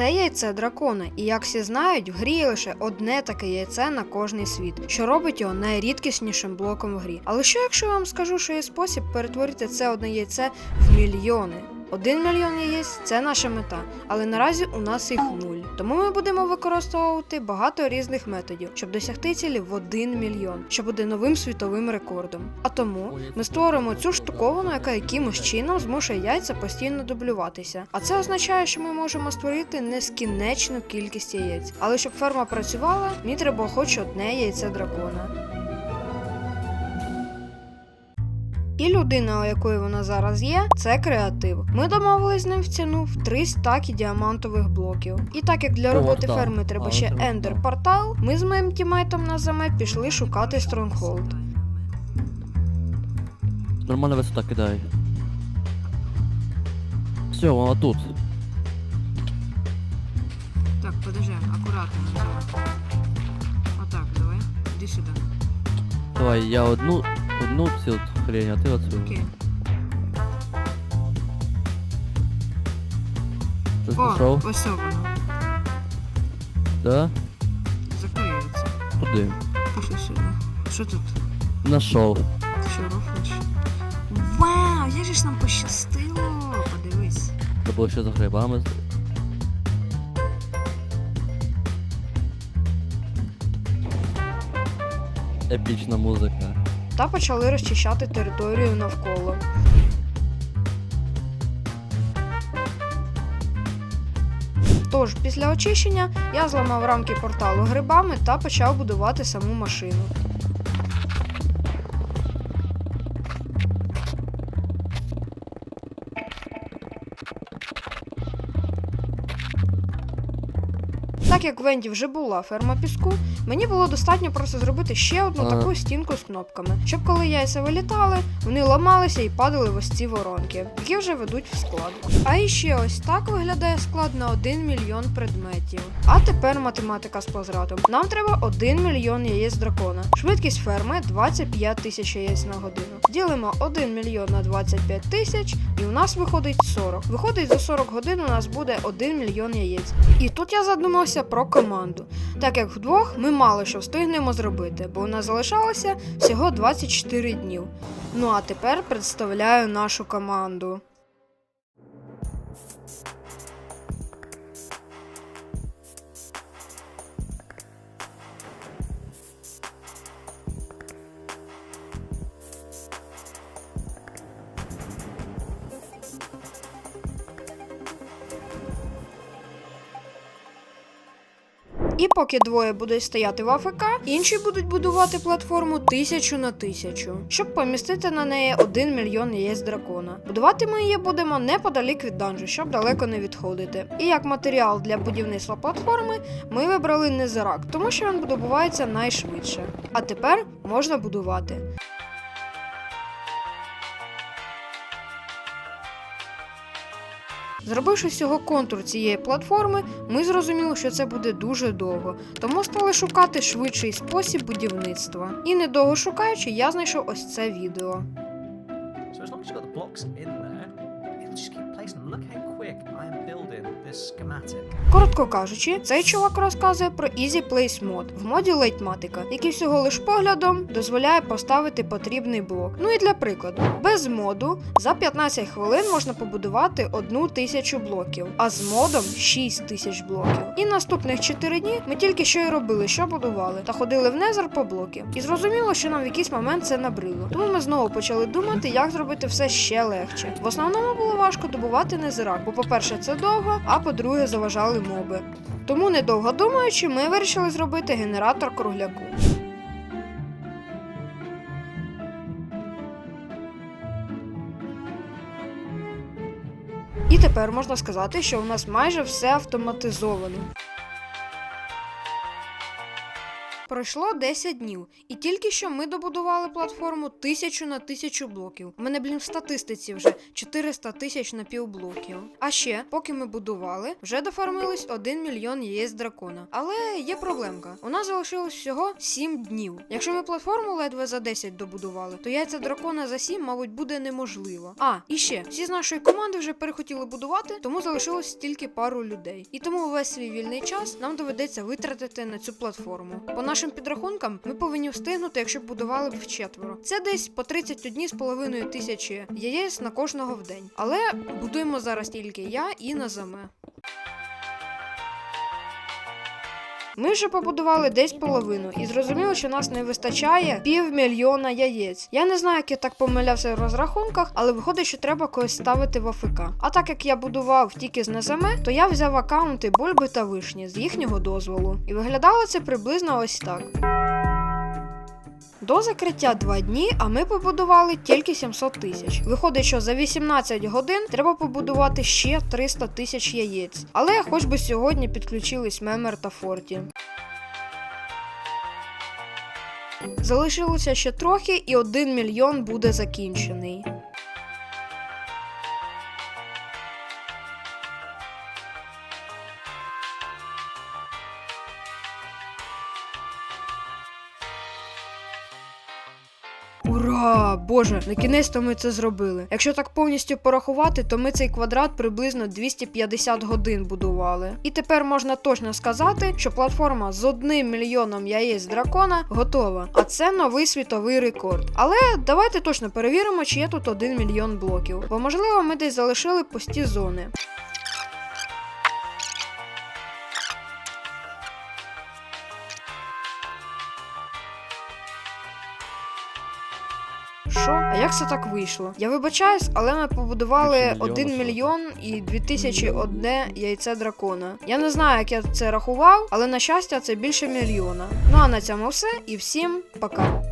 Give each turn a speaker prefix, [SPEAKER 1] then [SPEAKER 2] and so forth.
[SPEAKER 1] Це яйце дракона, і як всі знають, в грі є лише одне таке яйце на кожний світ, що робить його найрідкіснішим блоком в грі. Але що якщо я вам скажу, що є спосіб перетворити це одне яйце в мільйони? Один мільйон яєць це наша мета, але наразі у нас їх нуль. Тому ми будемо використовувати багато різних методів, щоб досягти цілі в один мільйон, що буде новим світовим рекордом. А тому ми створимо цю штуковину, яка якимось чином змушує яйця постійно дублюватися. А це означає, що ми можемо створити нескінченну кількість яєць. Але щоб ферма працювала, мені треба хоч одне яйце дракона. І людина, у якої вона зараз є, це креатив. Ми домовились з ним в ціну в 3 стаки діамантових блоків. І так як для роботи ферми треба
[SPEAKER 2] А,
[SPEAKER 1] ще ендер
[SPEAKER 2] портал.
[SPEAKER 1] ми з моїм тімейтом на заме пішли шукати Стронгхолд.
[SPEAKER 2] Нормальна висота кидай. Все, вона тут.
[SPEAKER 1] Так, подожди, акуратно. Отак, давай. Іди сюди.
[SPEAKER 2] Давай, я одну, одну цю хрень, а ти оцю. Ти знайшов?
[SPEAKER 1] ось воно.
[SPEAKER 2] Да?
[SPEAKER 1] Закриється.
[SPEAKER 2] Куди?
[SPEAKER 1] Пішли сюди. Що тут?
[SPEAKER 2] Нашов.
[SPEAKER 1] Ти що рофлиш? Вау, як же ж нам пощастило! Подивись.
[SPEAKER 2] Треба було ще за грибами. Епічна музика.
[SPEAKER 1] Та почали розчищати територію навколо. Тож, після очищення я зламав рамки порталу грибами та почав будувати саму машину. Так як в Венді вже була ферма піску, мені було достатньо просто зробити ще одну
[SPEAKER 2] Ага.
[SPEAKER 1] таку стінку з кнопками, щоб коли яйця вилітали, вони ламалися і падали в ось ці воронки, які вже ведуть в склад. А іще ось так виглядає склад на 1 мільйон предметів. А тепер математика з квадратом. Нам треба 1 мільйон яєць дракона. Швидкість ферми 25 тисяч яєць на годину. Ділимо 1 мільйон на 25 тисяч, і у нас виходить 40. Виходить, за 40 годин у нас буде 1 мільйон яєць. І тут я задумався про команду. Так як вдвох ми мало що встигнемо зробити, бо у нас залишалося всього 24 днів. Ну а тепер представляю нашу команду. І поки двоє будуть стояти в АФК, інші будуть будувати платформу тисячу на тисячу, щоб помістити на неї 1 мільйон яєць дракона. Будувати ми її будемо неподалік від данжу, щоб далеко не відходити. І як матеріал для будівництва платформи ми вибрали незирак, тому що він добувається найшвидше. А тепер можна будувати. Зробивши всього контур цієї платформи, ми зрозуміли, що це буде дуже довго, тому стали шукати швидший спосіб будівництва. І недовго шукаючи, я знайшов ось це відео.
[SPEAKER 3] So
[SPEAKER 1] Коротко кажучи, цей чувак розказує про Easy Place мод в моді Лейтматика, який всього лиш поглядом дозволяє поставити потрібний блок. Ну і для прикладу, без моду за 15 хвилин можна побудувати одну тисячу блоків, а з модом 6 тисяч блоків. І наступних 4 дні ми тільки що й робили, що будували, та ходили в Незер по блоки. І зрозуміло, що нам в якийсь момент це набрило. Тому ми знову почали думати, як зробити все ще легше. В основному було важко добувати незирак, бо, по-перше, це довго, а по-друге, заважали моби. Тому, недовго думаючи, ми вирішили зробити генератор кругляку. І тепер можна сказати, що у нас майже все автоматизовано. Пройшло 10 днів, і тільки що ми добудували платформу тисячу на тисячу блоків. У мене, блін, в статистиці вже 400 тисяч на півблоків. А ще, поки ми будували, вже дофармилось 1 мільйон яєць дракона. Але є проблемка. У нас залишилось всього 7 днів. Якщо ми платформу ледве за 10 добудували, то яйця дракона за 7, мабуть, буде неможливо. А, і ще, всі з нашої команди вже перехотіли будувати, тому залишилось тільки пару людей. І тому весь свій вільний час нам доведеться витратити на цю платформу. По нашим підрахункам, ми повинні встигнути, якщо б будували б вчетверо. Це десь по 31,5 тисячі яєць на кожного в день. Але будуємо зараз тільки я і Назаме. Ми вже побудували десь половину і зрозуміли, що нас не вистачає півмільйона яєць. Я не знаю, як я так помилявся в розрахунках, але виходить, що треба когось ставити в АФК. А так як я будував тільки з Назаме, то я взяв акаунти Бульби та Вишні з їхнього дозволу. І виглядало це приблизно ось так. До закриття 2 дні, а ми побудували тільки 700 тисяч. Виходить, що за 18 годин треба побудувати ще 300 тисяч яєць. Але хоч би сьогодні підключились Мемер та Форті. Залишилося ще трохи, і 1 мільйон буде закінчений. Боже, на кінець-то ми це зробили. Якщо так повністю порахувати, то ми цей квадрат приблизно 250 годин будували. І тепер можна точно сказати, що платформа з одним мільйоном яєць дракона готова. А це новий світовий рекорд. Але давайте точно перевіримо, чи є тут 1 мільйон блоків. Бо можливо ми десь залишили пусті зони. Що? А як це так вийшло? Я вибачаюсь, але ми побудували
[SPEAKER 2] Більше
[SPEAKER 1] 1 мільйон і 2001 яйце дракона. Я не знаю, як я це рахував, але на щастя це більше мільйона. Ну а на цьому все і всім пока.